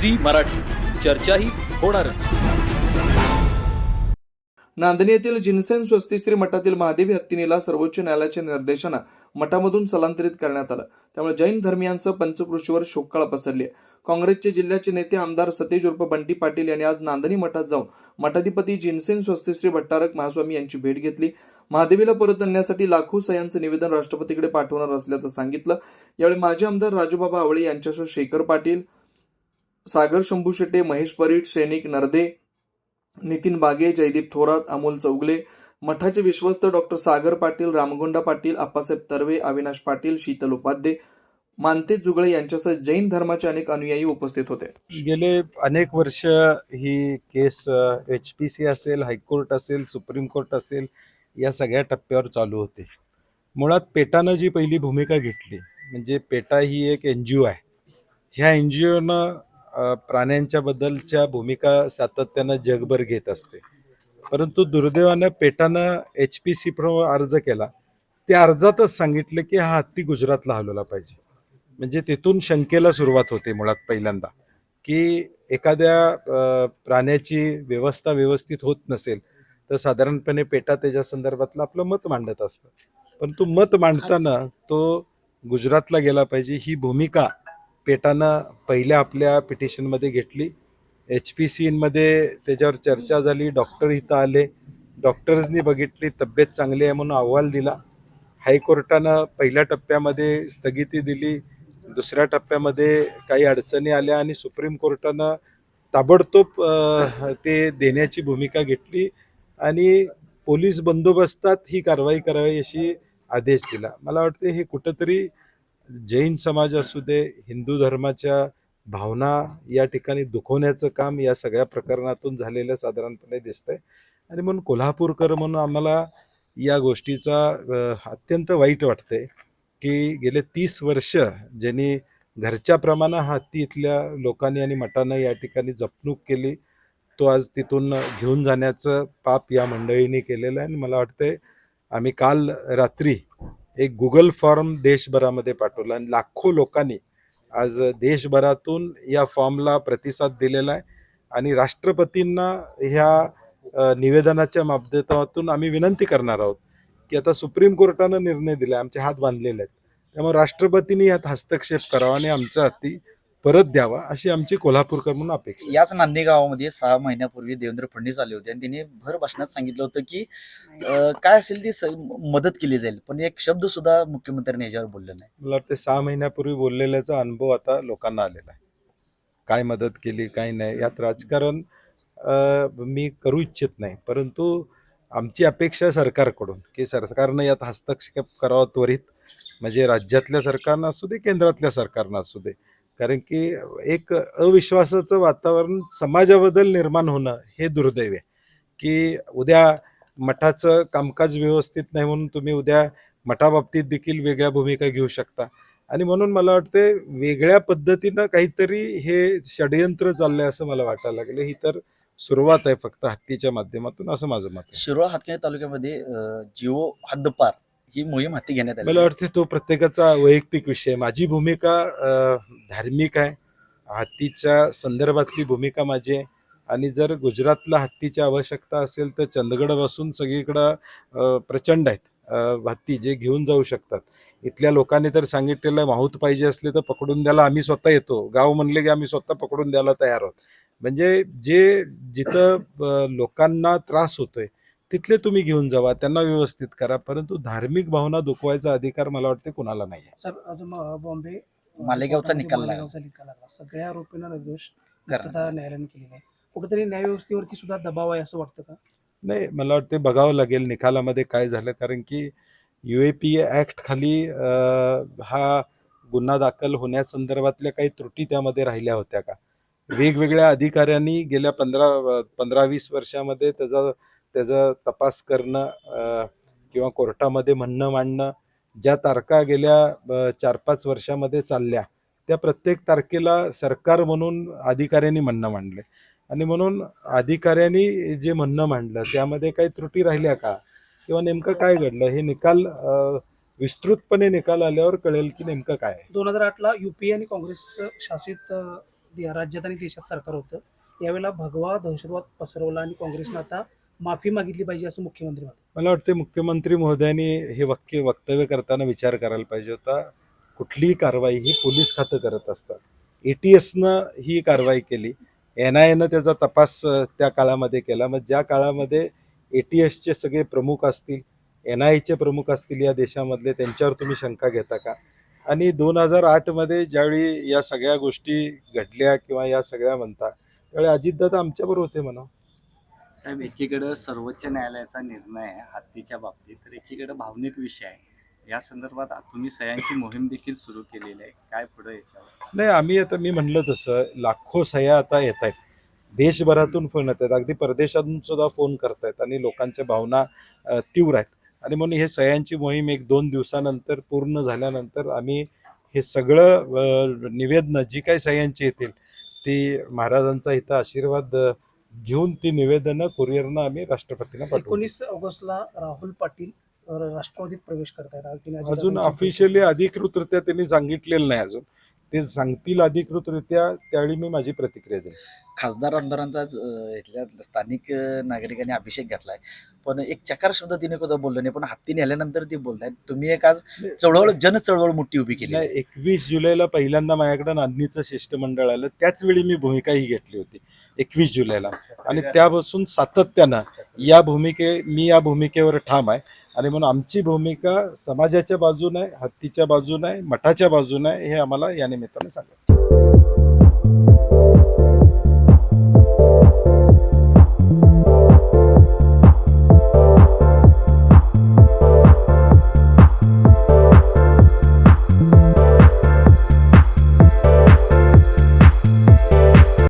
Zee Marathi. चर्चाही होणारच. नांदणी येथील जिनसेन स्वस्तिश्री मठातील महादेवी हत्तीनीला सर्वोच्च न्यायालयाच्या निर्देशानं मठामधून स्थलांतरित करण्यात आलं. त्यामुळे जैन धर्मियांसह पंचकृषीवर शोककळा पसरली आहे. काँग्रेसचे जिल्ह्याचे नेते आमदार सतेज उर्फ बंटी पाटील यांनी आज नांदणी मठात जाऊन मठाधिपती जिनसेन स्वस्तिश्री भट्टारक महास्वामी यांची भेट घेतली. महादेवीला परत आणण्यासाठी लाखो सह्यांचं निवेदन राष्ट्रपतीकडे पाठवणार असल्याचं सांगितलं. यावेळी माजी आमदार राजूबाबा आवळे यांच्यासह शेखर पाटील सागर शंभू शेटे महेश परीट सैनिक नरदे नितीन बागे जयदीप थोरात अमोल चौगले मठाचे विश्वस्त डॉक्टर सागर पाटील रामगोंडा पाटील आप्पासाहेब तर्वे अविनाश पाटील शीतल उपाध्ये मानते जुगळे यांच्यासह जैन धर्माचे अनेक अनुयायी उपस्थित होते. गेले अनेक वर्ष ही केस एच पी सी असेल हायकोर्ट असेल सुप्रीम कोर्ट असेल या सगळ्या टप्प्यावर चालू होते. मुळात पेटानं जी पहिली भूमिका घेतली म्हणजे पेटा ही एक एन जी ओ आहे. ह्या एन जी ओनं प्राण्यांच्या बद्दलच्या भूमिका सातत्यानं जगभर घेत असते. परंतु दुर्दैवानं पेटानं एच पी सी अर्ज केला. त्या अर्जातच सांगितलं की हा हत्ती गुजरातला हलवला पाहिजे. म्हणजे तिथून शंकेला सुरुवात होते मुळात पहिल्यांदा. की एखाद्या प्राण्याची व्यवस्था व्यवस्थित होत नसेल तर साधारणपणे पेटा त्याच्या संदर्भातलं आपलं मत मांडत असतं. परंतु मत मांडताना तो गुजरातला गेला पाहिजे ही भूमिका पेटानं पहिल्या आपल्या पिटिशनमध्ये घेतली. एच पी सीमध्ये त्याच्यावर चर्चा झाली. डॉक्टर इथं आले. डॉक्टर्सनी बघितली. तब्येत चांगली आहे म्हणून अहवाल दिला. हायकोर्टानं पहिल्या टप्प्यामध्ये स्थगिती दिली. दुसऱ्या टप्प्यामध्ये काही अडचणी आल्या आणि सुप्रीम कोर्टानं ताबडतोब ते देण्याची भूमिका घेतली आणि पोलीस बंदोबस्तात ही कारवाई करावी अशी आदेश दिला. मला वाटते हे कुठंतरी जैन समाज असू दे हिंदू धर्माच्या भावना या ठिकाणी दुखवण्याचं काम या सगळ्या प्रकरणातून झालेलं साधारणपणे दिसतंय. आणि म्हणून कोल्हापूरकर म्हणून आम्हाला या गोष्टीचा अत्यंत वाईट वाटते की गेले तीस वर्ष ज्यांनी घरच्याप्रमाणे हाती इथल्या लोकांनी आणि मठानं या ठिकाणी जपणूक केली तो आज तिथून घेऊन जाण्याचं पाप या मंडळींनी केलेलं आहे. आणि मला वाटतंय आम्ही काल रात्री एक गुगल फॉर्म देशभरामध्ये पाठवला आणि लाखो लोकांनी आज देशभरातून या फॉर्मला प्रतिसाद दिलेला आहे. आणि राष्ट्रपतींना ह्या निवेदनाच्या माध्यमातून आम्ही विनंती करणार आहोत की आता सुप्रीम कोर्टानं निर्णय दिला आमचे हात बांधलेले आहेत. त्यामुळे राष्ट्रपतींनी यात हस्तक्षेप करावा आणि आमच्या हाती परत द्यावा अशी आमची कोल्हापूरकर म्हणून अपेक्षा आहे. याच नांदे गावामध्ये सहा महिन्यापूर्वी देवेंद्र फडणवीस आले होते आणि त्यांनी भर भाषणात सांगितलं होतं की अं, काय असेल ती स- मदत केली जाईल. पण एक शब्द सुद्धा मुख्यमंत्र्यांनी याच्यावर बोलले नाही. मला वाटतं सहा महिन्यापूर्वी बोललेल्याचा अनुभव आता लोकांना आलेला आहे. काय मदत केली काय नाही यात राजकारण अ, मी करू इच्छित नाही. परंतु आमची अपेक्षा आहे सरकारकडून की सरकारनं यात हस्तक्षेप करावा त्वरित. म्हणजे राज्यातल्या सरकारनं असू दे केंद्रातल्या सरकारनं असू दे. कारण की एक अविश्वासाचं वातावरण समाजाबद्दल निर्माण होणं हे दुर्दैव आहे. की उद्या मठाचं कामकाज व्यवस्थित नाही म्हणून तुम्ही उद्या मठाबाबतीत देखील वेगळ्या भूमिका घेऊ शकता. आणि म्हणून मला वाटते वेगळ्या पद्धतीनं काहीतरी हे षडयंत्र चाललंय असं मला वाटायला लागलं. ही तर सुरुवात आहे फक्त हत्तीच्या माध्यमातून असं माझं मत आहे. शिरोळ हातकणी तालुक्यामध्ये जिओ हद्दपार ही मोहीम हाती घेण्यात आली मला वाटते तो प्रत्येकाचा वैयक्तिक विषय. माझी भूमिका धार्मिक आहे. हत्तीच्या संदर्भातली भूमिका माझी आहे. आणि जर गुजरातला हत्तीची आवश्यकता असेल तर चंदगडपासून सगळीकडं प्रचंड आहेत हत्ती जे घेऊन जाऊ शकतात. इथल्या लोकांनी तर सांगितलेलं माहूत पाहिजे असले तर पकडून द्यायला आम्ही स्वतः येतो. गाव म्हणले की आम्ही स्वतः पकडून द्यायला तयार आहोत. म्हणजे जे जिथं लोकांना त्रास होतोय तिथले तुम्ही घेऊन जावा त्यांना व्यवस्थित करा परंतु धार्मिक भावना दुखवायचा अधिकार मला वाटते कुणाला नाही आहे सर आज म- बॉम्बे मालेगावचा निकाल लागला. मालेगावचा निकाल लागला. सगळ्या आरोपींना निर्दोष मुक्तता न्यायालयाने केलेली आहे. कुठेतरी न्यायव्यवस्थेवरती सुद्धा दबाव आहे असं वाटतं का? नाही मला वाटते बघावं लागेल निकालामध्ये काय झालं कारण की यू ए पी ॲक्ट खाली अं, हा गुन्हा दाखल होण्यासंदर्भातल्या काही त्रुटी त्यामध्ये राहिल्या होत्या का? वेगवेगळ्या अधिकाऱ्यांनी गेल्या पंधरा पंधरा वीस वर्षामध्ये त्याचा त्याचा तपास करणं किंवा कोर्टामध्ये म्हणणं मांडणं ज्या तारखा गेल्या चार पाच वर्षामध्ये चालल्या त्या प्रत्येक तारखेला सरकार म्हणून अधिकाऱ्यांनी म्हणणं मांडले. आणि म्हणून अधिकाऱ्यांनी जे म्हणणं मांडलं त्यामध्ये काही त्रुटी राहिल्या का? किंवा नेमकं काय घडलं? हे निकाल विस्तृतपणे निकाल आल्यावर कळेल की नेमकं काय दोन हजार आठला युपीए आणि काँग्रेस शासित राज्यात आणि देशात सरकार होतं. यावेळेला भगवा दहशतवाद पसरवला आणि काँग्रेसनं आता माफी मागितली पाहिजे असं मुख्यमंत्री मला वाटते मुख्यमंत्री महोदयांनी हे वाक्य वक्तव्य करताना विचार करायला पाहिजे होता. कुठलीही कारवाई ही पोलीस खातं करत असतात. ए टी एसनं ही कारवाई केली. एन आय एनं त्याचा तपास त्या काळामध्ये केला. मग ज्या काळामध्ये ए टी एसचे सगळे प्रमुख असतील एन आय चे प्रमुख असतील या देशामधले त्यांच्यावर तुम्ही शंका घेता का? आणि दोन हजार आठमध्ये ज्यावेळी या सगळ्या गोष्टी घडल्या किंवा या सगळ्या म्हणता त्यावेळी अजितदादा आमच्याबरोबर होते म्हणा. साहेब एकीकडं सर्वोच्च न्यायालयाचा निर्णय आहे हत्तीच्या बाबतीत तर एकीकडं भावनिक विषय आहे. या संदर्भात तुम्ही सह्यांची मोहीम देखील सुरू केलेली आहे. काय पुढे याच्यावर? नाही आम्ही आता मी म्हणलं तसं लाखो सह्या आता येत आहेत. देशभरातून फोन येत आहेत. अगदी परदेशातून सुद्धा फोन करतायत आणि लोकांच्या भावना तीव्र आहेत. आणि म्हणून हे सह्यांची मोहीम एक दोन दिवसानंतर पूर्ण झाल्यानंतर आम्ही हे सगळं निवेदनं जी काही सह्यांची येतील ती महाराजांचा इथं आशीर्वाद घेऊन ती निवेदनं कुरिअरनं आम्ही राष्ट्रपतींना पाठवू. एकोणीस ऑगस्टला राहुल पाटील अ, राष्ट्रवादीत प्रवेश करतायत. आज अजून ऑफिशियली अधिकृतरित्या त्यांनी सांगितलेलं नाही अजून. ते सांगतील अधिकृतरित्या त्यावेळी मी माझी प्रतिक्रिया देईन. खासदार आमदारांचा अं, इथल्या स्थानिक अं, नागरिकांनी अभिषेक घातलाय. पण एक चकार शब्द तिने सुद्धा बोललो नाही पण हत्ती नेल्यानंतर ते बोलतायत. तुम्ही एक आज चळवळ जन चळवळ मोठी उभी केली. नाही एकवीस जुलैला पहिल्यांदा माझ्याकडे नांदणीचं शिष्टमंडळ आलं. त्याच वेळी मी भूमिका ही घेतली होती. एकवीस जुलैला. आणि त्यापासून सातत्यानं या भूमिके मी या भूमिकेवर ठाम आहे. आणि म्हणून आमची भूमिका समाजाच्या बाजूने आहे हत्तीच्या बाजूने आहे मठाच्या बाजूने आहे हे आम्हाला या निमित्ताने सांगायचं